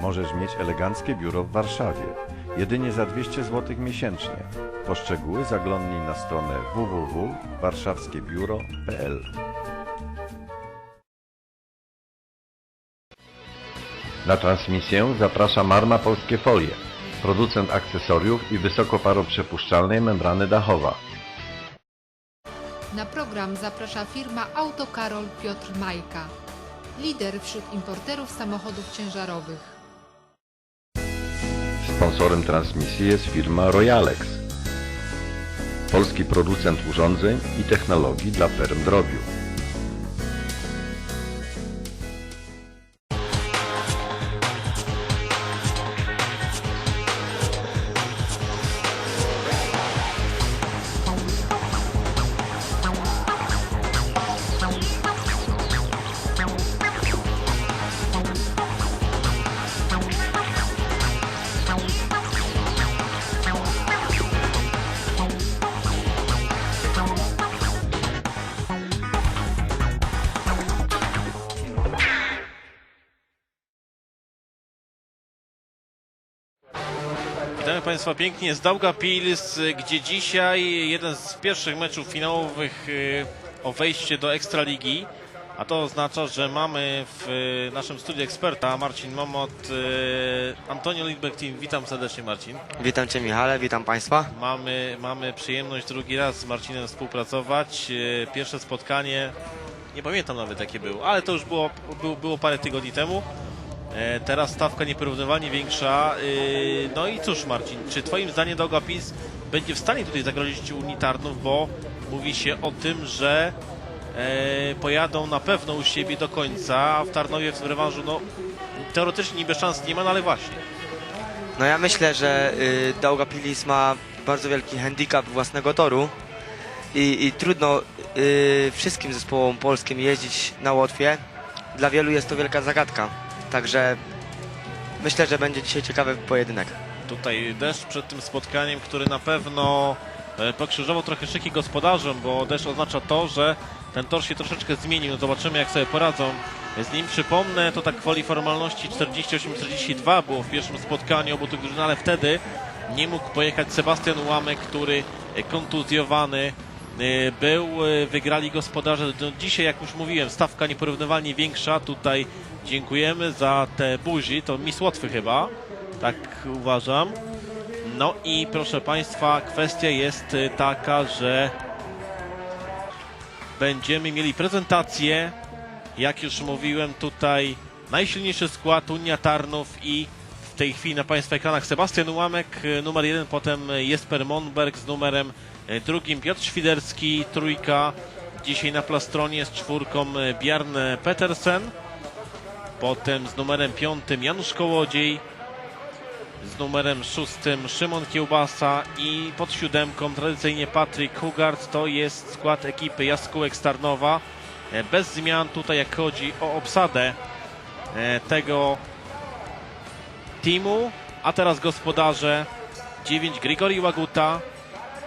możesz mieć eleganckie biuro w Warszawie. Jedynie za 200 zł miesięcznie. Po szczegóły zaglądnij na stronę www.warszawskiebiuro.pl Na transmisję zaprasza Marma Polskie Folie, producent akcesoriów i wysokoparoprzepuszczalnej membrany dachowa. Na program zaprasza firma Autokarol Piotr Majka, lider wśród importerów samochodów ciężarowych. Sponsorem transmisji jest firma Royalex, polski producent urządzeń i technologii dla ferm drobiu. Państwa pięknie z Daugavpils, y, gdzie dzisiaj jeden z pierwszych meczów finałowych y, o wejście do Ekstraligi. A to oznacza, że mamy w y, naszym studiu eksperta Marcin Momot, y, Antonio Lindberg Team. Witam serdecznie Marcin. Witam Cię Michale, witam Państwa. Mamy, mamy przyjemność drugi raz z Marcinem współpracować. Pierwsze spotkanie, nie pamiętam nawet jakie było, ale to już było, było, było parę tygodni temu. E, Teraz stawka nieporównywalnie większa. Y, No i cóż Marcin, czy Twoim zdaniem Daugavpils będzie w stanie tutaj zagrozić Unii Tarnów, bo mówi się o tym, że e, pojadą na pewno u siebie do końca, a w Tarnowie w rewanżu no teoretycznie niby szans nie ma, no ale właśnie. No ja myślę, że y, ma bardzo wielki handicap własnego toru i, i trudno y, wszystkim zespołom polskim jeździć na Łotwie. Dla wielu jest to wielka zagadka. Także myślę, że będzie dzisiaj ciekawy pojedynek. Tutaj deszcz przed tym spotkaniem, który na pewno e, pokrzyżował trochę szyki gospodarzom, bo deszcz oznacza to, że ten tor się troszeczkę zmienił. No Zobaczymy, jak sobie poradzą z nim. Przypomnę, to tak kwoli formalności 48-42 było w pierwszym spotkaniu obu tych drużyn, ale wtedy nie mógł pojechać Sebastian Łamek, który kontuzjowany e, był. E, Wygrali gospodarze. No, dzisiaj, jak już mówiłem, stawka nieporównywalnie większa. Tutaj dziękujemy za te buzi. To Miss Łotwy chyba. Tak uważam. No i proszę Państwa, kwestia jest y, taka, że będziemy mieli prezentację. Jak już mówiłem, tutaj najsilniejszy skład Unia Tarnów i w tej chwili na Państwa ekranach Sebastian Ułamek, y, numer jeden, potem Jesper Monberg z numerem y, drugim, Piotr Świderski, trójka. Dzisiaj na plastronie z czwórką Bjarne Petersen, potem z numerem piątym Janusz Kołodziej, z numerem szóstym Szymon Kiełbasa i pod siódemką tradycyjnie Patryk Hugard. To jest skład ekipy Jaskółek Starnowa. E, Bez zmian tutaj jak chodzi o obsadę e, tego teamu. A teraz gospodarze 9 Grigori Łaguta,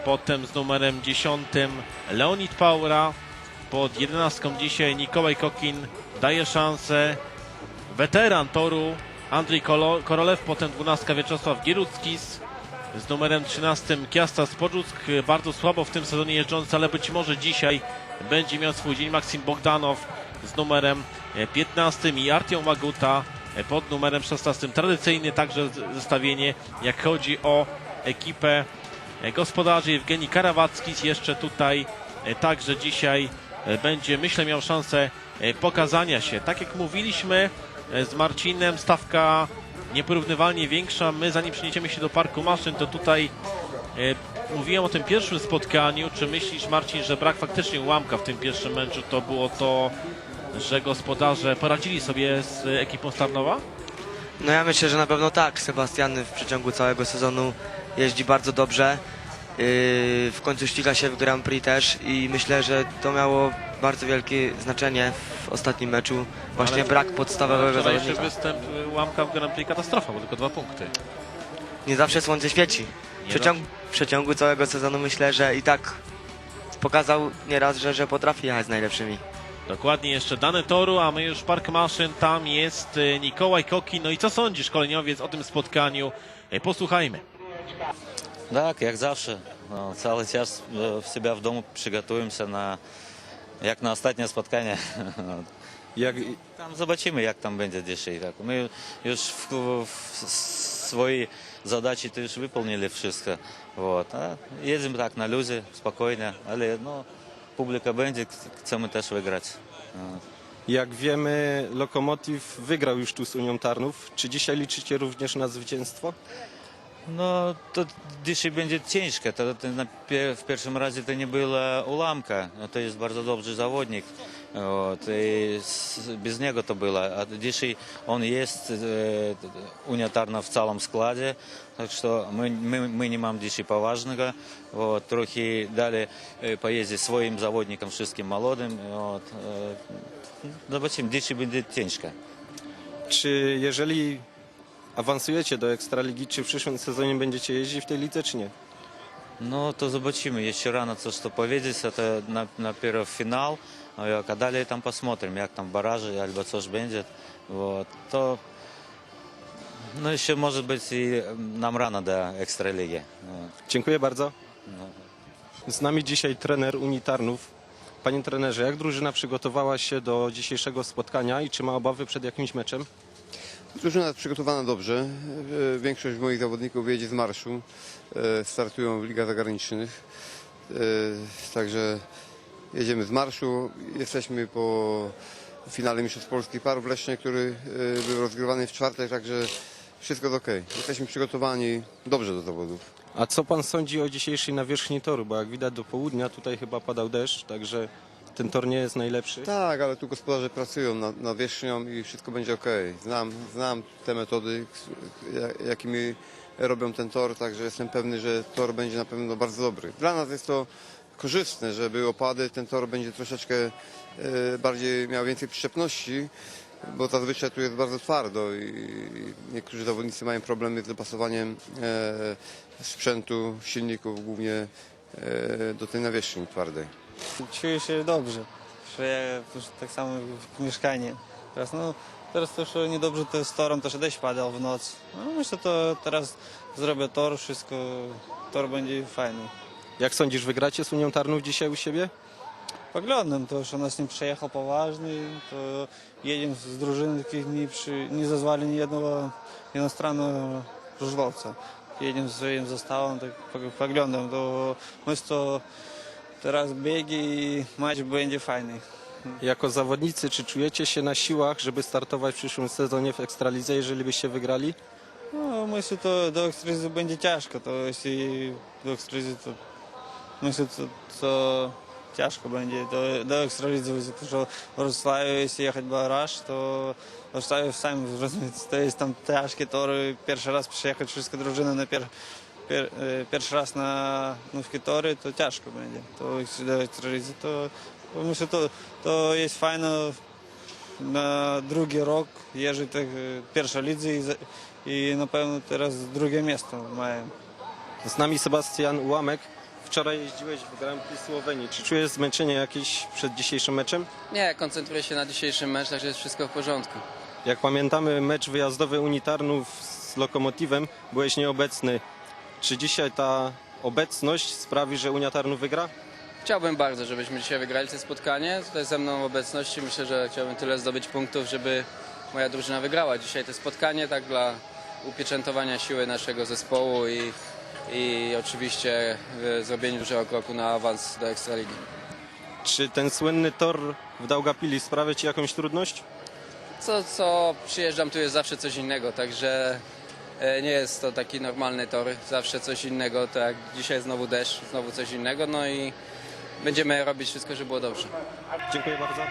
potem z numerem 10 Leonid Paura, pod 11 dzisiaj Nikołaj Kokin daje szansę weteran toru Andrzej Korolew, potem 12 Wieczosław Gieruckis z numerem 13 Kiasta Spodrzuck, bardzo słabo w tym sezonie jeżdżący, ale być może dzisiaj będzie miał swój dzień Maksim Bogdanow z numerem e, 15 i Artiom Maguta e, pod numerem 16. Tradycyjny także zestawienie, jak chodzi o ekipę e, gospodarzy Jewgeni Karawackis jeszcze tutaj e, także dzisiaj e, będzie myślę miał szansę e, pokazania się. Tak jak mówiliśmy e, z Marcinem, stawka nieporównywalnie większa. My zanim przeniesiemy się do parku maszyn, to tutaj e, mówiłem o tym pierwszym spotkaniu. Czy myślisz Marcin, że brak faktycznie ułamka w tym pierwszym meczu to było to, że gospodarze poradzili sobie z e, ekipą Starnowa? No ja myślę, że na pewno tak. Sebastian w przeciągu całego sezonu jeździ bardzo dobrze. Yy, w końcu ściga się w Grand Prix też i myślę, że to miało bardzo wielkie znaczenie w ostatnim meczu. Właśnie Ale- brak podstawowego Wczorajszy zawodnika. występ e, ułamka w Grand Prix katastrofa, bo tylko dwa punkty. Nie zawsze słońce świeci. W Nie przeciągu, w przeciągu całego sezonu myślę, że i tak pokazał nieraz, że, że potrafi jechać z najlepszymi. Dokładnie jeszcze dane toru, a my już park maszyn, tam jest e, Nikołaj Kokin. No i co sądzisz, szkoleniowiec, o tym spotkaniu? E, Posłuchajmy. Так, як завжди. Ну, Цілий час е, в себе вдома приготуємося на як на останнє споткання. Jak, Там побачимо, як там буде дійшли. Так. Ми już в, в свої задачі теж виконали все. Вот. А їдемо так на люзі, спокійно, але ну, публіка буде, chcemy też wygrać. No. jak wiemy, Lokomotiv wygrał już tu z Unią Tarnów. Czy dzisiaj liczycie również na zwycięstwo? No тут dzisiaj będzie ciężkie. To, to na, w pierwszym razie to nie była ułamka. No, to jest bardzo dobry zawodnik. Вот, без него то было. А Диши, он есть э, унитарно в целом складе, так что мы, мы, мы не мам Диши поважного. Вот, трохи дали э, поездить своим заводникам, шестым молодым. ну э, zobaczymy, Диши будет теньшка. Czy awansujecie do Ekstraligi, czy w przyszłym sezonie będziecie jeździć w tej lidze, czy nie? Ну, то zobaczymy. Еще рано то, что powiedzieć. Это на, на первый финал. А а далее там посмотрим, як там баражи, альбо coś będzie. Вот. То, ну, еще, может быть, и нам рано до экстралиги. Вот. Dziękuję bardzo. No. Z nami dzisiaj trener Unii Tarnów. Panie trenerze, jak drużyna przygotowała się do dzisiejszego spotkania i czy ma obawy przed jakimś meczem? Drużyna jest przygotowana dobrze. E, Większość moich zawodników jedzie z marszu. E, Startują w ligach zagranicznych. E, Także jedziemy z marszu. Jesteśmy po finale Mistrzostw Polski Par w Lesznie, który był rozgrywany w czwartek, także wszystko jest ok. Jesteśmy przygotowani dobrze do zawodów. A co pan sądzi o dzisiejszej nawierzchni toru? Bo jak widać do południa tutaj chyba padał deszcz, także ten tor nie jest najlepszy. Tak, ale tu gospodarze pracują nad, nad wierzchnią i wszystko będzie ok. Znam, znam te metody, ja- jakimi robią ten tor, także jestem pewny, że tor będzie na pewno bardzo dobry. Dla nas jest to korzystne, że były opady, ten tor będzie troszeczkę e, bardziej miał więcej przyczepności, bo zazwyczaj tu jest bardzo twardo i niektórzy zawodnicy mają problemy z dopasowaniem e, sprzętu, silników, głównie e, do tej nawierzchni twardej. Czuję się dobrze, że już tak samo w mieszkanie. Teraz, no, teraz to już niedobrze to z torą, też deszcz padał w noc. No, myślę, to teraz zrobię tor, wszystko, tor będzie fajny. Jak sądzisz, wygracie z Unią Tarnów dzisiaj u siebie? Poglądam, to już nas nie przejechał poważny, to jedziemy z drużyny, takich nie, przy, nie zezwali ni jednego jednostronnego żużlowca. Jedziemy z swoim zestawem, tak poglądam, to my to teraz biegi i będzie fajny. Jako zawodnicy, czy czujecie się na siłach, żeby startować w przyszłym sezonie w Ekstralidze, jeżeli byście wygrali? No, myślę, to do Ekstralizy będzie ciężko, to jeśli do Ekstralizy to myślę, to, to ciężko będzie. Do, do Ekstralizy, że w Wrocławiu, jeśli jechać baraż, to w Wrocławiu sam to jest tam ciężkie tory, pierwszy raz przejechać wszystkie drużyny na raz na nówkie tory, to ciężko będzie. To jeśli do ekstrazy, to, to myślę, to, to jest fajne na drugi rok jeżdżę tak e, pierwsza lidzy i, za- i na pewno teraz drugie miejsce mają. Z nami Sebastian Ułamek. Wczoraj jeździłeś w Grand Prix Słowenii. Czy czujesz zmęczenie jakieś przed dzisiejszym meczem? Nie, koncentruję się na dzisiejszym meczu, także jest wszystko w porządku. Jak pamiętamy, mecz wyjazdowy Unii Tarnów z Lokomotywem byłeś nieobecny. Czy dzisiaj ta obecność sprawi, że Unia Tarnów wygra? Chciałbym bardzo, żebyśmy dzisiaj wygrali to spotkanie. Tutaj ze mną obecności myślę, że chciałbym tyle zdobyć punktów, żeby moja drużyna wygrała dzisiaj to spotkanie, tak dla upieczętowania siły naszego zespołu i, i oczywiście zrobienie dużego kroku na awans do Ekstraligi. Czy ten słynny tor w Daugapili sprawia Ci jakąś trudność? Co, co przyjeżdżam, tu jest zawsze coś innego, także e, nie jest to taki normalny tor, zawsze coś innego, tak jak dzisiaj znowu deszcz, znowu coś innego, no i będziemy robić wszystko, żeby było dobrze. Dziękuję bardzo.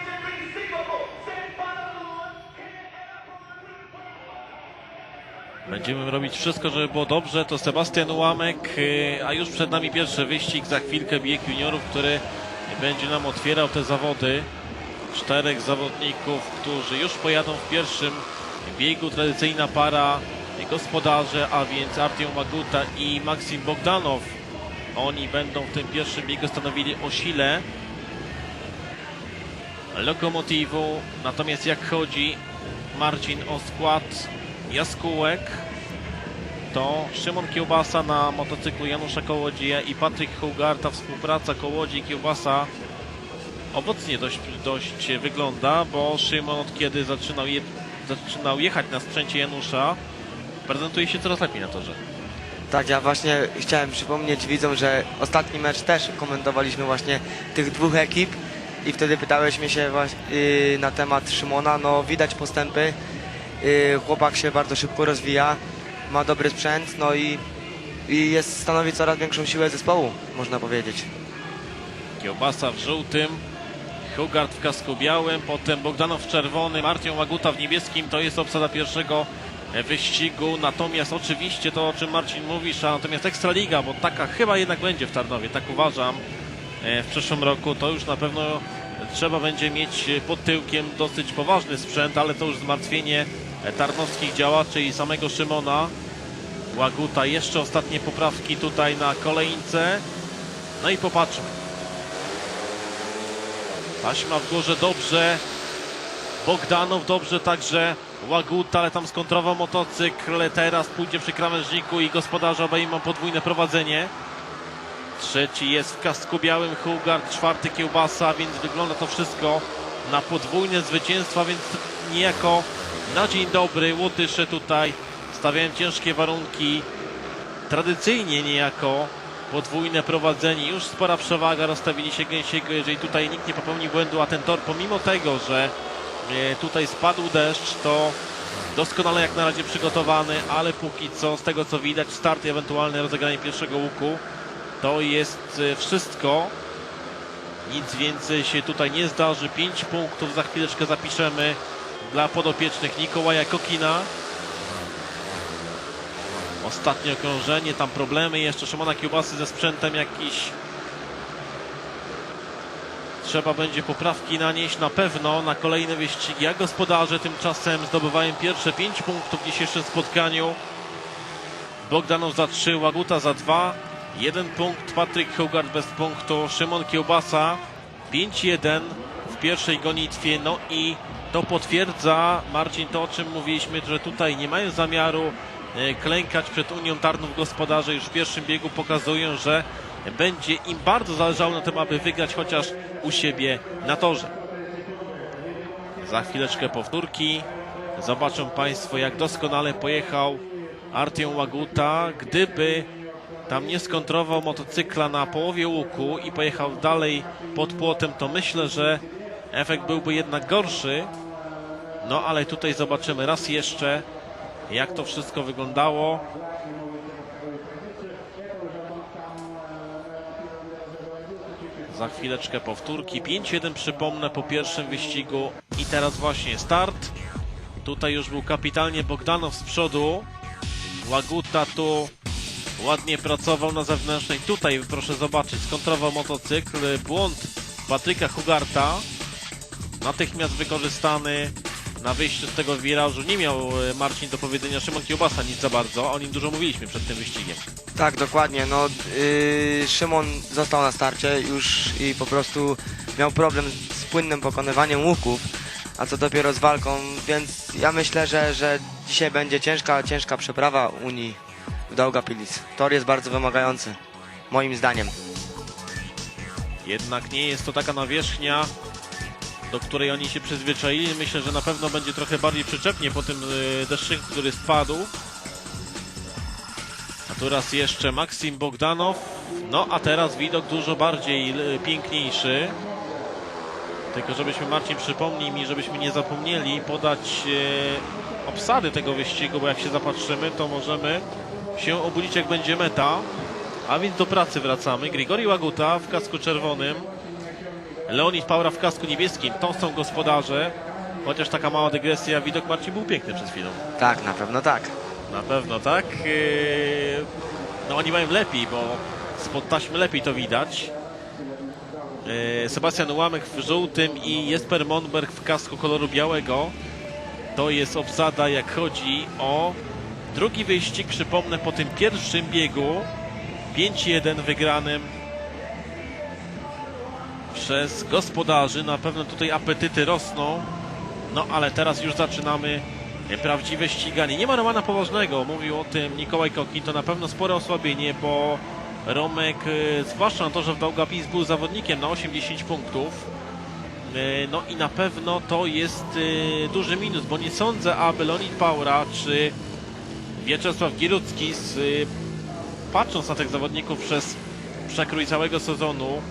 Będziemy robić wszystko, żeby było dobrze. To Sebastian Ułamek, y, a już przed nami pierwszy wyścig, za chwilkę bieg juniorów, który będzie nam otwierał te zawody. Czterech zawodników, którzy już pojadą w pierwszym biegu. Tradycyjna para gospodarze, a więc Artyom Maguta i Maksim Bogdanow. Oni będą w tym pierwszym biegu stanowili o sile. Lokomotivu. Natomiast jak chodzi Marcin o skład jaskółek, to Szymon Kiełbasa na motocyklu Janusza Kołodzieja i Patryk Hugar. Ta współpraca Kołodziej i Kiełbasa owocnie dość, dość wygląda, bo Szymon od kiedy zaczynał, je, zaczynał jechać na sprzęcie Janusza, prezentuje się coraz lepiej na torze. Tak, ja właśnie chciałem przypomnieć widzom, że ostatni mecz też komentowaliśmy właśnie tych dwóch ekip i wtedy pytałeś mnie się właśnie, yy, na temat Szymona. No widać postępy, yy, chłopak się bardzo szybko rozwija, ma dobry sprzęt, no i, i jest, stanowi coraz większą siłę zespołu, można powiedzieć. Kiełbasa w żółtym, Hugard w kasku białym, potem Bogdanow w czerwonym, Martin Łaguta w niebieskim. To jest obsada pierwszego wyścigu. Natomiast oczywiście to, o czym Marcin mówisz, a natomiast Ekstraliga, bo taka chyba jednak będzie w Tarnowie, tak uważam, e, w przyszłym roku, to już na pewno trzeba będzie mieć pod tyłkiem dosyć poważny sprzęt, ale to już zmartwienie tarnowskich działaczy i samego Szymona. Łaguta, jeszcze ostatnie poprawki tutaj na kolejce. No i popatrzmy. Taśma w górze dobrze. Bogdanow dobrze także. Łaguta, ale tam skontrował motocykl. Teraz pójdzie przy krawężniku i gospodarze obejmą podwójne prowadzenie. Trzeci jest w kasku białym Hugard, czwarty Kiełbasa, więc wygląda to wszystko na podwójne zwycięstwa, więc niejako na dzień dobry Łotysze tutaj stawiają ciężkie warunki. Tradycyjnie niejako podwójne prowadzenie, już spora przewaga, rozstawili się gęsiego, jeżeli tutaj nikt nie popełni błędu, a ten tor pomimo tego, że tutaj spadł deszcz, to doskonale jak na razie przygotowany, ale póki co, z tego co widać, start i ewentualne rozegranie pierwszego łuku, to jest e, wszystko. Nic więcej się tutaj nie zdarzy. 5 punktów za chwileczkę zapiszemy dla podopiecznych Nikołaja Kokina. Ostatnie okrążenie, tam problemy jeszcze Szymona Kiełbasy ze sprzętem jakiś. Trzeba będzie poprawki nanieść na pewno na kolejne wyścigi. A gospodarze tymczasem zdobywają pierwsze 5 punktów w dzisiejszym spotkaniu. Bogdanow za 3, Łaguta za 2. Jeden punkt, Patryk Hugard bez punktu, Szymon Kiełbasa 5-1 w pierwszej gonitwie. No i to potwierdza, Marcin, to o czym mówiliśmy, że tutaj nie mają zamiaru e, klękać przed Unią Tarnów gospodarze. Już w pierwszym biegu pokazują, że będzie im bardzo zależało na tym, aby wygrać chociaż u siebie na torze. Za chwileczkę powtórki. Zobaczą Państwo, jak doskonale pojechał Artyom Łaguta. Gdyby tam nie skontrował motocykla na połowie łuku i pojechał dalej pod płotem, to myślę, że efekt byłby jednak gorszy. No ale tutaj zobaczymy raz jeszcze, jak to wszystko wyglądało. Za chwileczkę powtórki. 5-1 przypomnę po pierwszym wyścigu. I teraz właśnie start. Tutaj już był kapitalnie Bogdanow z przodu. Łaguta tu ładnie pracował na zewnętrznej. Tutaj proszę zobaczyć, skontrował motocykl. Błąd Patryka Hugarta. Natychmiast wykorzystany na wyjściu z tego wirażu. Nie miał e, Marcin do powiedzenia Szymon Kiełbasa nic za bardzo. O nim dużo mówiliśmy przed tym wyścigiem. Tak, dokładnie. No, yy, Szymon został na starcie już i po prostu miał problem z płynnym pokonywaniem łuków, a co dopiero z walką, więc ja myślę, że, że dzisiaj będzie ciężka, ciężka przeprawa Unii w Daugapilis. Tor jest bardzo wymagający, moim zdaniem. Jednak nie jest to taka nawierzchnia, do której oni się przyzwyczaili. Myślę, że na pewno będzie trochę bardziej przyczepnie po tym y, deszczyku, który spadł. A tu raz jeszcze Maksim Bogdanow. No a teraz widok dużo bardziej y, piękniejszy. Tylko żebyśmy Marcin przypomnij mi, żebyśmy nie zapomnieli podać e, obsady tego wyścigu, bo jak się zapatrzymy, to możemy się obudzić jak będzie meta. A więc do pracy wracamy. Grigori Łaguta w kasku czerwonym. Leonid Paura w kasku niebieskim. To są gospodarze. Chociaż taka mała dygresja, widok Marcin był piękny przed chwilą. Tak, na pewno tak. Na pewno, tak? Yy, No oni mają lepiej, bo spod taśmy lepiej to widać. Yy, Sebastian Łamek w żółtym i Jesper Monberg w kasku koloru białego. To jest obsada, jak chodzi o drugi wyścig. Przypomnę, po tym pierwszym biegu 5-1 wygranym przez gospodarzy. Na pewno tutaj apetyty rosną. No ale teraz już zaczynamy prawdziwe ściganie. Nie ma Romana Poważnego, mówił o tym Mikołaj Kokin. To na pewno spore osłabienie, bo Romek, e, zwłaszcza na to, że w Daugavpils był zawodnikiem na 8-10 punktów. E, No i na pewno to jest e, duży minus, bo nie sądzę, aby Leonid Paura czy Wieczesław Gierucki, z, y, patrząc na tych zawodników przez przekrój całego sezonu,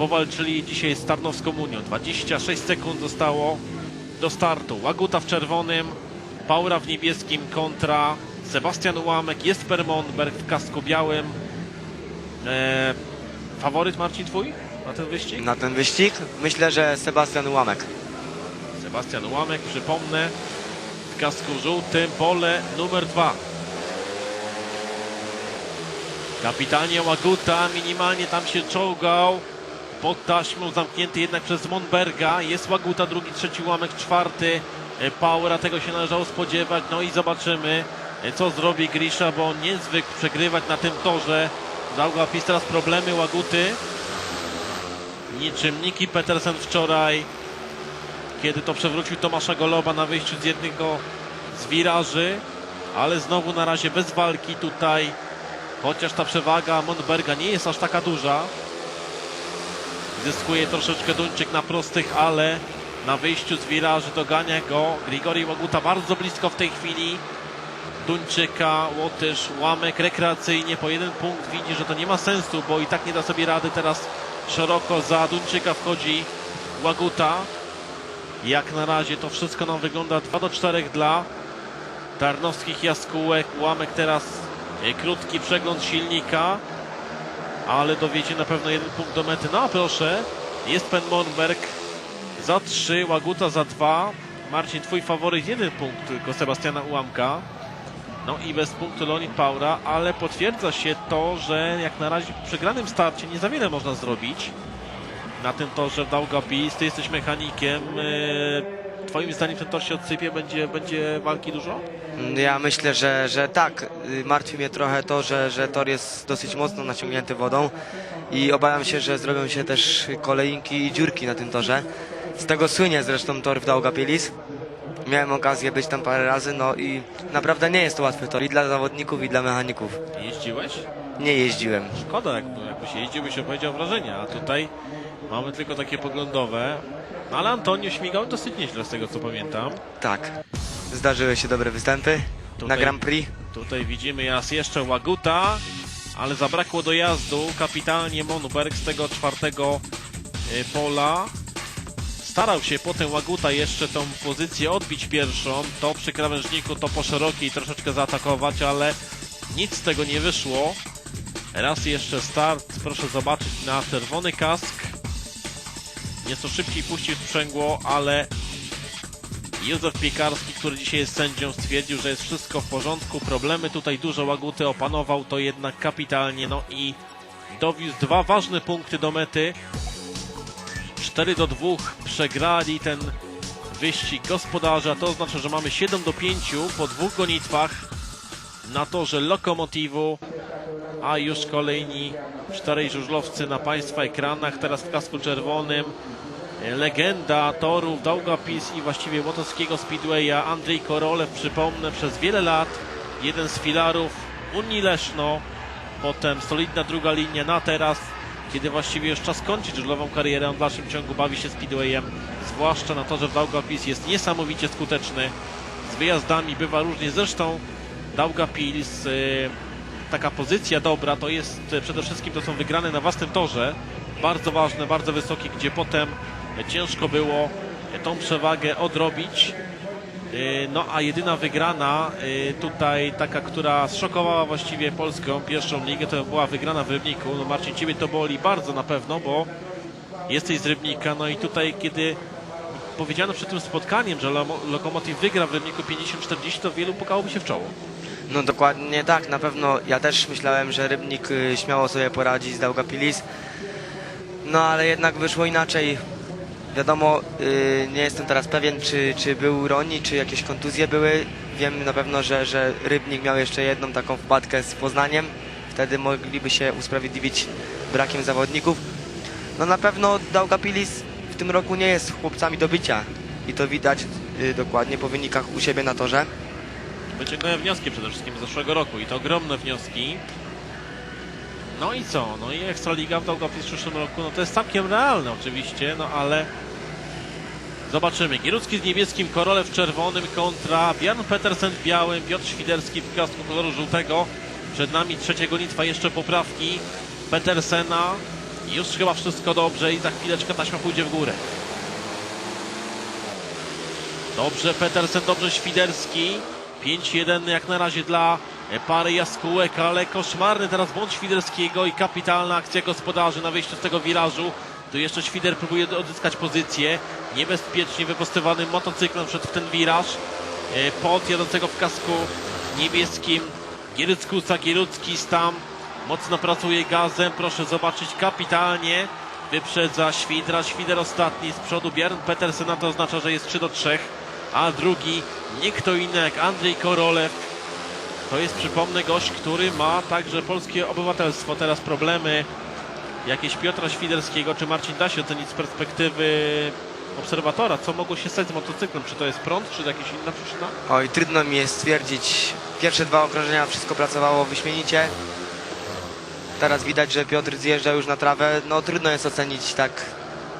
powalczyli dzisiaj z Tarnowską Unią. 26 sekund zostało do startu. Łaguta w czerwonym, Paura w niebieskim kontra Sebastian Ułamek, Jesper Monberg w kasku białym. E, faworyt Marcin twój na ten wyścig? Na ten wyścig myślę, że Sebastian Ułamek. Sebastian Ułamek, przypomnę, w kasku żółtym, pole numer dwa. Kapitalnie Łaguta, minimalnie tam się czołgał. Pod taśmą zamknięty jednak przez Monberga. Jest Łaguta, drugi, trzeci ułamek, czwarty. E, Paura, tego się należało spodziewać. No i zobaczymy, e, co zrobi Grisza, bo on nie zwykł przegrywać na tym torze. Daugavpils teraz problemy Łaguty. Niczym Niki Petersen wczoraj kiedy to przewrócił Tomasza Goloba na wyjściu z jednego z wiraży, ale znowu na razie bez walki tutaj, chociaż ta przewaga Monberga nie jest aż taka duża. Zyskuje troszeczkę Duńczyk na prostych, ale na wyjściu z wiraży dogania go Grigori Łaguta bardzo blisko w tej chwili. Duńczyka, Łotysz, Łamek rekreacyjnie po jeden punkt widzi, że to nie ma sensu, bo i tak nie da sobie rady teraz szeroko za Duńczyka wchodzi Łaguta. Jak na razie to wszystko nam wygląda 2 do 4 dla Tarnowskich Jaskółek. Ułamek teraz krótki przegląd silnika, ale dowiecie na pewno jeden punkt do mety. No a proszę, jest Pen Monberg za 3, Łaguta za 2. Marcin, twój faworyt jeden punkt tylko Sebastiana Ułamka. No i bez punktu Leonid Paura, ale potwierdza się to, że jak na razie po przegranym starcie nie za wiele można zrobić na tym torze w Daugavpils. Ty jesteś mechanikiem. e, Twoim zdaniem ten tor się odsypie? Będzie, będzie walki dużo? Ja myślę, że, że tak. Martwi mnie trochę to, że, że tor jest dosyć mocno naciągnięty wodą i obawiam się, że zrobią się też kolejnki i dziurki na tym torze. Z tego słynie zresztą tor w Daugavpils. Miałem okazję być tam parę razy, no i naprawdę nie jest to łatwy tor i dla zawodników, i dla mechaników. Jeździłeś? Nie jeździłem. Szkoda, jakby, jakbyś jeździł, byś opowiedział wrażenia, a tutaj mamy tylko takie poglądowe. No ale Antonio śmigał dosyć nieźle z tego co pamiętam. Tak. Zdarzyły się dobre występy na Tutaj- Grand Prix. Tutaj widzimy raz jeszcze Łaguta, ale zabrakło dojazdu. Kapitalnie Monberg z tego czwartego y, pola. Starał się potem Łaguta jeszcze tą pozycję odbić pierwszą. To przy krawężniku, to po szerokiej troszeczkę zaatakować, ale nic z tego nie wyszło. Raz jeszcze start, proszę zobaczyć na czerwony kask. Nieco szybciej puścił sprzęgło, ale Józef Piekarski, który dzisiaj jest sędzią, stwierdził, że jest wszystko w porządku. Problemy tutaj dużo łaguty opanował to jednak kapitalnie. No i dowiózł dwa ważne punkty do mety. 4 do 2 przegrali ten wyścig gospodarza. To oznacza, że mamy 7 do 5 po dwóch gonitwach na torze Lokomotivu. A już kolejni czterej żużlowcy na Państwa ekranach. Teraz w kasku czerwonym legenda torów Daugavpils i właściwie łotowskiego Speedwaya Andrzej Korolew, przypomnę, przez wiele lat jeden z filarów Unii Leszno, potem solidna druga linia na teraz, kiedy właściwie już czas kończyć żużlową karierę, on w dalszym ciągu bawi się Speedwayem, zwłaszcza na torze w jest niesamowicie skuteczny, z wyjazdami bywa różnie, zresztą Daugavpils y, taka pozycja dobra to jest przede wszystkim to są wygrane na własnym torze, bardzo ważne, bardzo wysokie, gdzie potem ciężko było tą przewagę odrobić. Yy, No a jedyna wygrana tutaj, taka, która zszokowała właściwie polską pierwszą ligę, to była wygrana w Rybniku. No Marcin, Ciebie to boli bardzo na pewno, bo jesteś z Rybnika. No i tutaj, kiedy powiedziano przed tym spotkaniem, że Lo- Lokomotiv wygra w Rybniku 50-40, to wielu pukałoby się w czoło. No dokładnie tak, na pewno ja też myślałem, że Rybnik y, śmiało sobie poradzi z Daugavpils. No ale jednak wyszło inaczej. Wiadomo, y, nie jestem teraz pewien, czy, czy był Roni, czy jakieś kontuzje były. Wiem na pewno, że, że Rybnik miał jeszcze jedną taką wpadkę z Poznaniem. Wtedy mogliby się usprawiedliwić brakiem zawodników. No na pewno Daugapilis w tym roku nie jest chłopcami do bycia. I to widać y, dokładnie po wynikach u siebie na torze. Wyciągają wnioski przede wszystkim z zeszłego roku i to ogromne wnioski. No i co? No i Ekstraliga w Daugavpils w przyszłym roku, no to jest całkiem realne oczywiście, no ale zobaczymy. Gierucki z niebieskim, Korolew w czerwonym kontra Bjarn Petersen w białym, Piotr Świderski w gwiazdku koloru żółtego. Przed nami trzecie gonitwa, jeszcze poprawki Petersena. Już chyba wszystko dobrze i za chwileczkę taśma pójdzie w górę. Dobrze Petersen, dobrze Świderski. 5-1 jak na razie dla pary Jaskółek, ale koszmarny teraz błąd Świderskiego i kapitalna akcja gospodarzy na wyjściu z tego wirażu. Tu jeszcze Świder próbuje odzyskać pozycję. Niebezpiecznie wyprostowanym motocyklem przed w ten wiraż. E, Pod jadącego w kasku niebieskim Gieryckusa, Gierucki tam mocno pracuje gazem. Proszę zobaczyć, kapitalnie wyprzedza Świdra. Świder ostatni z przodu. Björn Petersen, to oznacza, że jest 3 do 3 a drugi nie kto inny jak Andrzej Korolew. To jest, przypomnę, gość, który ma także polskie obywatelstwo. Teraz problemy jakieś Piotra Świderskiego. Czy Marcin da się ocenić z perspektywy obserwatora, co mogło się stać z motocyklem? Czy to jest prąd, czy to jakaś inna przyczyna? Oj, trudno mi jest stwierdzić. Pierwsze dwa okrążenia wszystko pracowało wyśmienicie. Teraz widać, że Piotr zjeżdża już na trawę. No trudno jest ocenić tak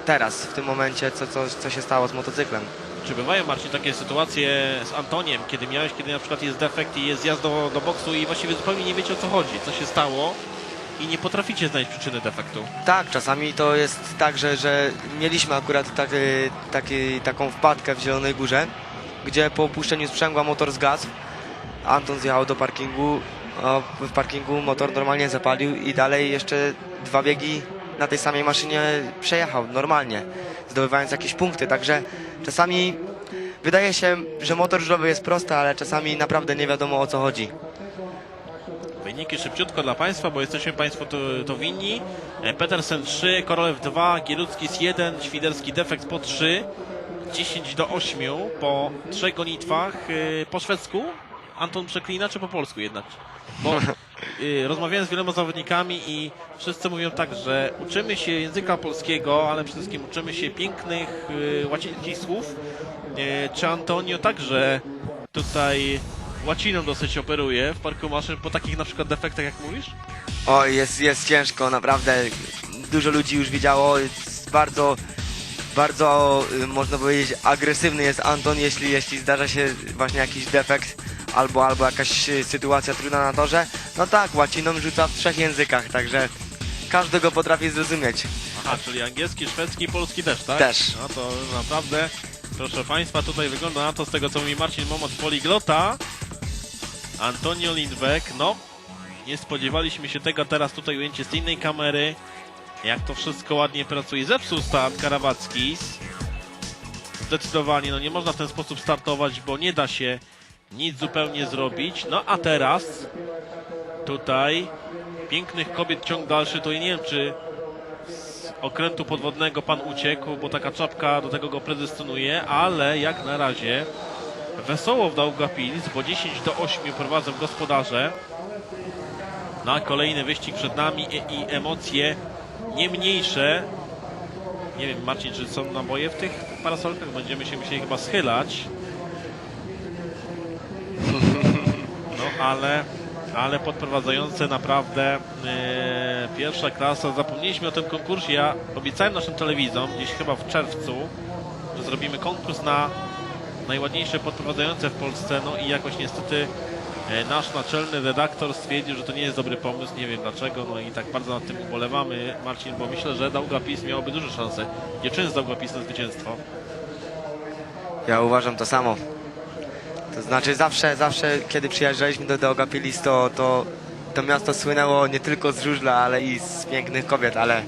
teraz, w tym momencie, co, co, co się stało z motocyklem. Czy bywają, Marcin, takie sytuacje z Antoniem, kiedy miałeś, kiedy na przykład jest defekt i jest zjazd do, do boksu i właściwie zupełnie nie wiecie o co chodzi, co się stało i nie potraficie znaleźć przyczyny defektu? Tak, czasami to jest tak, że, że mieliśmy akurat taki, taki, taką wpadkę w Zielonej Górze, gdzie po opuszczeniu sprzęgła motor zgasł. Anton zjechał do parkingu, w parkingu motor normalnie zapalił i dalej jeszcze dwa biegi na tej samej maszynie przejechał normalnie, zdobywając jakieś punkty. Także czasami wydaje się, że motor żurowy jest prosty, ale czasami naprawdę nie wiadomo o co chodzi. Wyniki szybciutko dla Państwa, bo jesteśmy Państwo to, to winni. E, Petersen 3, Korolew 2, Gieluckis 1, Świderski defekt po 3. 10 do 8 po trzech gonitwach. E, Po szwedzku Anton przeklina, czy po polsku jednak? Bo rozmawiałem z wieloma zawodnikami i wszyscy mówią tak, że uczymy się języka polskiego, ale przede wszystkim uczymy się pięknych y, łacińskich słów. E, Czy Antonio także tutaj łaciną dosyć operuje w parku maszyn po takich na przykład defektach, jak mówisz? Oj, jest, jest ciężko, naprawdę. Dużo ludzi już widziało. Bardzo, bardzo, y, można powiedzieć, agresywny jest Anton, jeśli, jeśli zdarza się właśnie jakiś defekt albo, albo jakaś y, sytuacja trudna na torze. No tak, łaciną rzuca w trzech językach, także każdy go potrafi zrozumieć. Aha, czyli angielski, szwedzki polski też, tak? Też. No to naprawdę, proszę Państwa, tutaj wygląda na to, z tego co mówi Marcin Momot, poliglota. Antonio Lindbeck, no, nie spodziewaliśmy się tego, teraz tutaj ujęcie z innej kamery. Jak to wszystko ładnie pracuje. Zepsuł start Karawackis. Zdecydowanie, no nie można w ten sposób startować, bo nie da się nic zupełnie zrobić. No a teraz tutaj pięknych kobiet ciąg dalszy, to ja nie wiem, czy z okrętu podwodnego pan uciekł, bo taka czapka do tego go predestynuje, ale jak na razie wesoło w Daugavpils, bo 10 do 8 prowadzą gospodarze. Na kolejny wyścig przed nami i, i emocje nie mniejsze. Nie wiem, Marcin, czy są naboje w tych parasolkach? Będziemy się musieli chyba schylać. No ale, ale podprowadzające naprawdę e, pierwsza klasa. Zapomnieliśmy o tym konkursie. Ja obiecałem naszym telewizom gdzieś chyba w czerwcu, że zrobimy konkurs na najładniejsze podprowadzające w Polsce. No i jakoś niestety e, nasz naczelny redaktor stwierdził, że to nie jest dobry pomysł. Nie wiem dlaczego. No i tak bardzo nad tym ubolewamy, Marcin, bo myślę, że Daugavpils miałoby duże szanse. Dziewczyny z Daugavpils na zwycięstwo. Ja uważam to samo. To znaczy zawsze, zawsze kiedy przyjeżdżaliśmy do Daugavpils, to, to to miasto słynęło nie tylko z żużla, ale i z pięknych kobiet, ale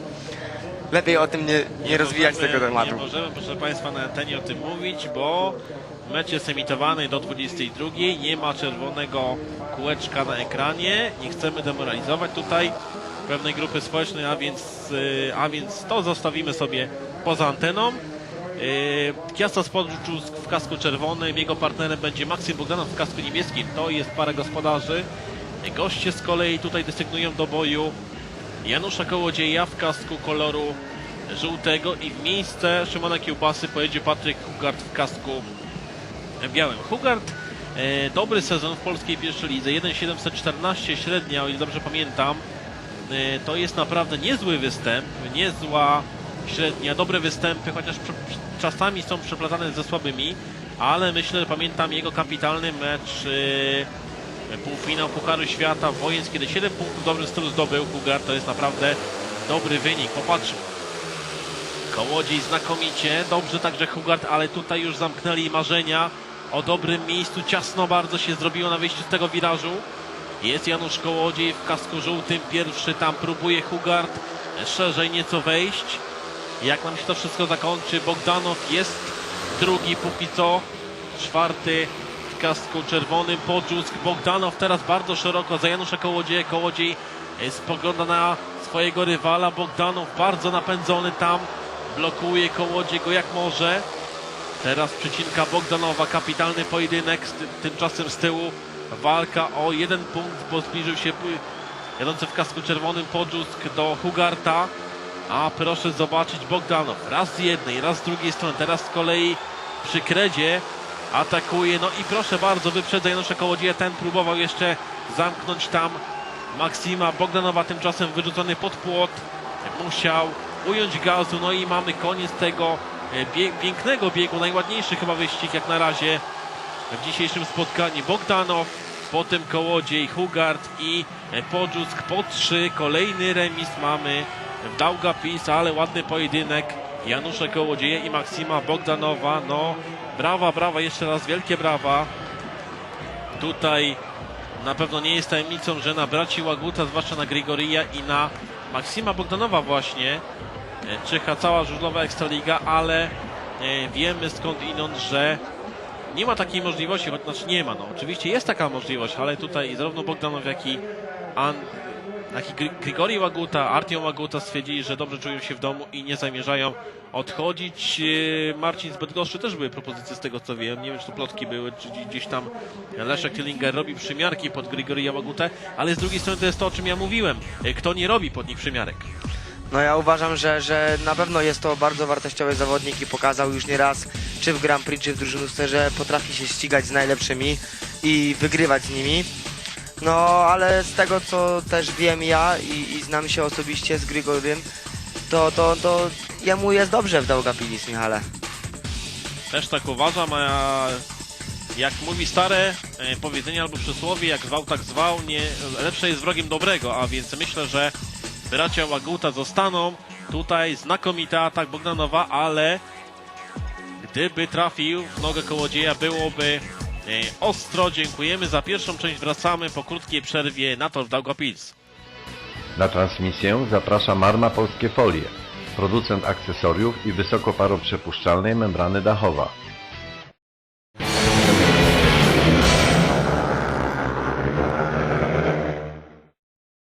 lepiej o tym nie, nie, rozwijać możemy, tego tematu. Nie możemy, proszę Państwa, na antenie o tym mówić, bo mecz jest emitowany do 22. Nie ma czerwonego kółeczka na ekranie. Nie chcemy demoralizować tutaj pewnej grupy społecznej, a więc, y, a więc to zostawimy sobie poza anteną. Yy, Kiasta Spodczu w kasku czerwonym, jego partnerem będzie Maksym Bogdanow w kasku niebieskim. To jest para gospodarzy. Goście z kolei tutaj desygnują do boju Janusza Kołodzieja w kasku koloru żółtego i w miejsce Szymona Kiełbasy pojedzie Patryk Hugard w kasku białym. Hugard e, dobry sezon w polskiej pierwszej lidze, 1,714 średnia, o ile dobrze pamiętam. E, to jest naprawdę niezły występ, niezła średnia, dobre występy, chociaż czasami są przeplatane ze słabymi, ale myślę, że pamiętam jego kapitalny mecz e, półfinał Pucharu Świata Wojens, kiedy 7 punktów w dobrym stylu zdobył Hugard, to jest naprawdę dobry wynik. Popatrzmy. Kołodziej znakomicie, dobrze także Hugard, ale tutaj już zamknęli marzenia o dobrym miejscu, ciasno bardzo się zrobiło na wyjściu z tego wirażu. Jest Janusz Kołodziej w kasku żółtym, pierwszy tam próbuje Hugard szerzej nieco wejść. Jak nam się to wszystko zakończy, Bogdanow jest drugi póki co, czwarty w kasku czerwonym, Podrzusk, Bogdanow teraz bardzo szeroko za Janusza Kołodzieja, Kołodziej e, spogląda na swojego rywala, Bogdanow bardzo napędzony tam, blokuje Kołodziej go jak może. Teraz przycinka Bogdanowa, kapitalny pojedynek, tymczasem z tyłu walka o jeden punkt, bo zbliżył się y, jadący w kasku czerwonym Podrzusk do Hugarta. A proszę zobaczyć Bogdanow, raz z jednej, raz z drugiej strony, teraz z kolei przy kredzie atakuje, no i proszę bardzo, wyprzedza Janusza Kołodzieja, ten próbował jeszcze zamknąć tam Maksima, Bogdanowa. Tymczasem wyrzucony pod płot, musiał ująć gazu, no i mamy koniec tego e, pięknego biegu, najładniejszy chyba wyścig jak na razie w dzisiejszym spotkaniu. Bogdanow, potem Kołodziej, Hugard i e, Podrzusk. Po trzy. Kolejny remis mamy w Daugavpils, ale ładny pojedynek Janusza Kołodzieja i Maksima Bogdanowa. No, brawa, brawa, jeszcze raz wielkie brawa. Tutaj na pewno nie jest tajemnicą, że na braci Łaguta, zwłaszcza na Grigorija i na Maksima Bogdanowa właśnie e, czyha cała żużlowa Ekstraliga, ale e, wiemy skąd inąd, że nie ma takiej możliwości, choć znaczy nie ma, no oczywiście jest taka możliwość, ale tutaj zarówno Bogdanow, jak i, An, jak i Gry- Grigori Łaguta, Artiom Łaguta stwierdzili, że dobrze czują się w domu i nie zamierzają odchodzić. E, Marcin z Bydgoszczy też były propozycje z tego co wiem, nie wiem czy to plotki były, czy gdzieś- tam Leszek Tillinger robi przymiarki pod Grigoria Łagutę, ale z drugiej strony to jest to, o czym ja mówiłem, E, kto nie robi pod nich przymiarek. No ja uważam, że, że na pewno jest to bardzo wartościowy zawodnik i pokazał już nieraz, czy w Grand Prix, czy w drużynówce, że potrafi się ścigać z najlepszymi i wygrywać z nimi. No, ale z tego, co też wiem ja i, i znam się osobiście z Grigorym, to, to, to jemu jest dobrze w Daugapilis, Michale. Też tak uważam, a jak mówi stare e, powiedzenie albo przysłowie, jak zwał, tak zwał, nie, lepsze jest wrogiem dobrego, a więc myślę, że bracia Łaguta zostaną. Tutaj znakomity atak Bogdanowa, ale gdyby trafił w nogę kołodzieja, byłoby ostro. Dziękujemy za pierwszą część. Wracamy po krótkiej przerwie na tor w Daugavpils. Na transmisję zaprasza Marma Polskie Folie, producent akcesoriów i wysokoparoprzepuszczalnej membrany dachowa.